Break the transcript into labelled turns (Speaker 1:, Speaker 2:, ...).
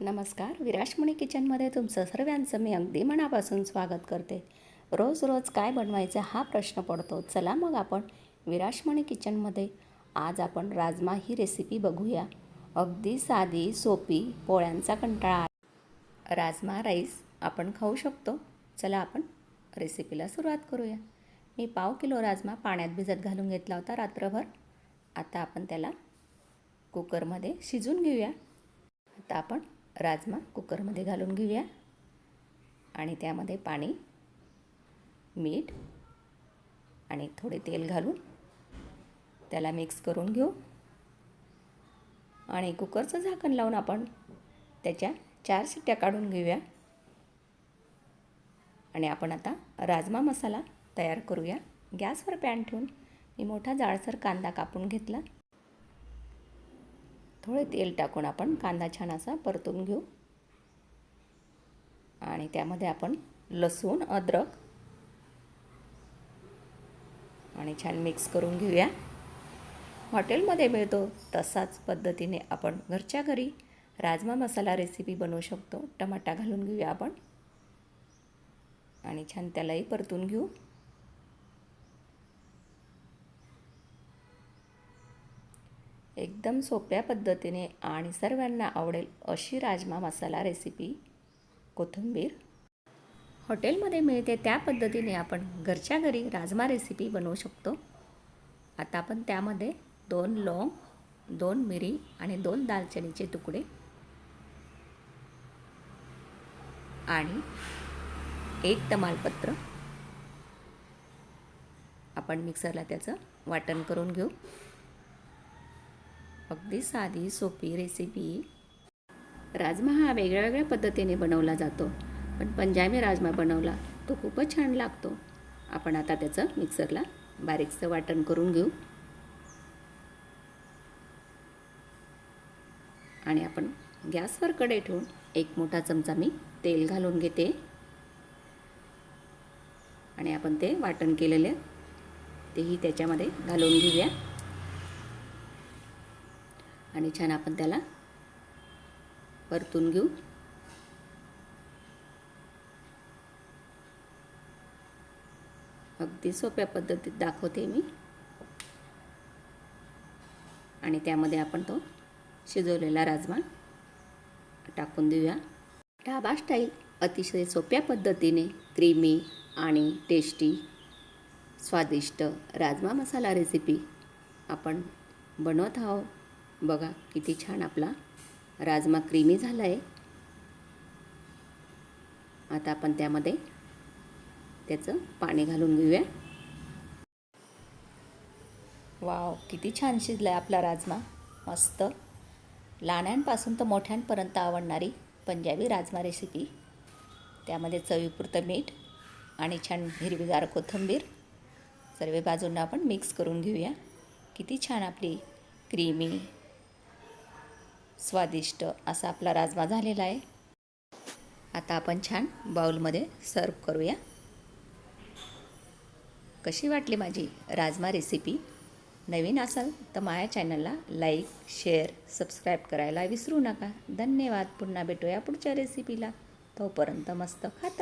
Speaker 1: नमस्कार विराशमणी किचनमध्ये तुमचं सर्वांचं मी अगदी मनापासून स्वागत करते. रोज रोज काय बनवायचं हा प्रश्न पडतो. चला मग आपण विराशमणी किचनमध्ये आज आपण राजमा ही रेसिपी बघूया. अगदी साधी सोपी पोळ्यांचा कंटाळा राजमा राईस आपण खाऊ शकतो. चला आपण रेसिपीला सुरुवात करूया. मी पाव किलो राजमा पाण्यात भिजत घालून घेतला होता रात्रभर. आता आपण त्याला कुकरमध्ये शिजून घेऊया. आता आपण राजमा कुकरमध्ये घालून घेऊया. आणि त्यामध्ये पाणी मीठ आणि थोडे तेल घालून त्याला मिक्स करून घेऊ. आणि कुकरचं झाकण लावून आपण त्याच्या चार शिट्ट्या काढून घेऊया. आणि आपण आता राजमा मसाला तयार करूया. गॅसवर पॅन ठेवून मी मोठा जाळसर कांदा कापून घेतला. थोडे तेल टाकून आपण कांदा छान असा परतून घेऊ. आणि त्यामध्ये आपण लसूण अद्रक आणि छान मिक्स करून घेऊया. हॉटेलमध्ये मिळतो तसाच पद्धतीने आपण घरच्या घरी राजमा मसाला रेसिपी बनवू शकतो. टमाटा घालून घेऊया आपण. आणि छान त्यालाही परतून घेऊ. एकदम सोप्या पद्धतीने आणि सर्वांना आवडेल अशी राजमा मसाला रेसिपी कोथिंबीर. हॉटेलमध्ये मिळते त्या पद्धतीने आपण घरच्या घरी राजमा रेसिपी बनवू शकतो. आता आपण त्यामध्ये दोन लवंग दोन मिरी आणि दोन दालचिनीचे तुकडे आणि एक तमालपत्र. आपण मिक्सरला त्याचं वाटण करून घेऊ. अगदी साधी सोपी रेसिपी राजमा हा वेगळ्या वेगळ्या पद्धतीने बनवला जातो. पण पंजाबी राजमा बनवला तो खूपच छान लागतो. आपण आता त्याचं मिक्सरला बारीकचं वाटण करून घेऊ. आणि आपण गॅसवर कडे ठेवून एक मोठा चमचा मी तेल घालून घेते. आणि आपण ते वाटण केलेले तेही त्याच्यामध्ये घालून घेऊया. आणि छान आपण त्याला परतून घेऊ. अगदी सोप्या पद्धतीत दाखवते मी. आणि त्यामध्ये आपण तो शिजवलेला राजमा टाकून देऊया. ढाबा स्टाईल अतिशय सोप्या पद्धतीने क्रीमी आणि टेस्टी स्वादिष्ट राजमा मसाला रेसिपी आपण बनवत आहोत. बघा किती छान आपला राजमा क्रीमी झाला आहे आता आपण त्यामध्ये त्याचं पाणी घालून घेऊया. वाव किती छान शिजला आहे आपला राजमा. मस्त. लहान्यांपासून तर मोठ्यांपर्यंत आवडणारी पंजाबी राजमा रेसिपी त्यामध्ये चवीपुरतं मीठ आणि छान हिरवीगार कोथिंबीर. सर्व बाजूंना आपण मिक्स करून घेऊया. किती छान आपली क्रीमी स्वादिष्ट असा आपला राजमा झालेला आहे. आता आपण छान बाउलमध्ये सर्व करूया. कशी वाटली माझी राजमा रेसिपी नवीन असाल तर माझ्या चॅनलला लाईक शेअर सबस्क्राईब करायला विसरू नका. धन्यवाद. पुन्हा भेटूया पुढच्या रेसिपीला तोपर्यंत मस्त खात